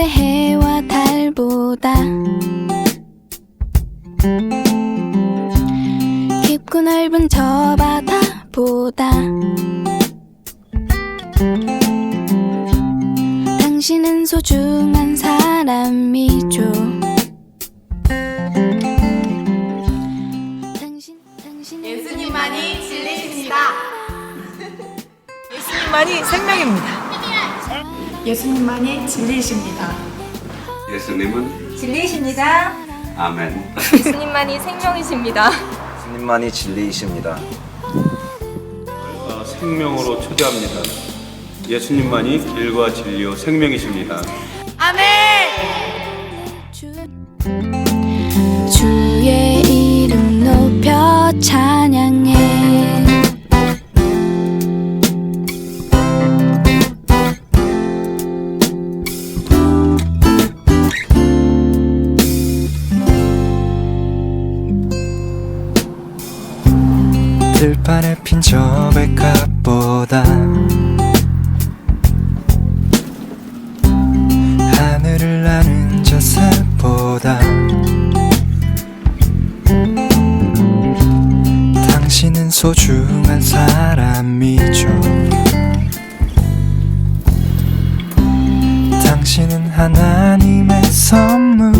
하늘의 해와 달보다 깊고 넓은 저 바다보다 당신은 소중한 사람이죠 당신, 당신 예수님만이 진리십니다. 예수님만이 생명입니다. 예수님만이 진리이십니다. 예수님은 진리이십니다. 아멘. 예수님만이 생명이십니다. 주님만이 진리이십니다. 어, 생명으로 초대합니다. 예수님만이 길과 진리요 생명이십니다. 들판에 핀 저 백합보다 하늘을 나는 저 새보다 당신은 소중한 사람이죠. 당신은 하나님의 선물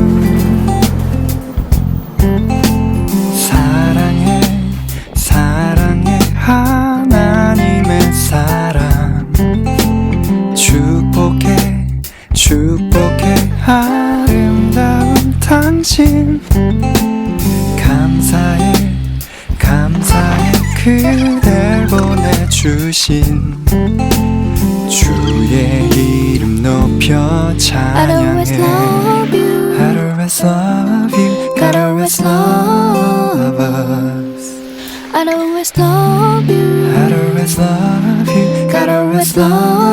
당신 감사해 감사해 그댈 보내주신 주의 이름 높여 찬양해 love you I'd always love you God always love us I'll always love you I'd always love you God always love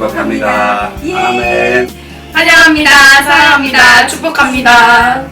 축복합니다. 아멘. 환영합니다. 사랑합니다. 축복합니다.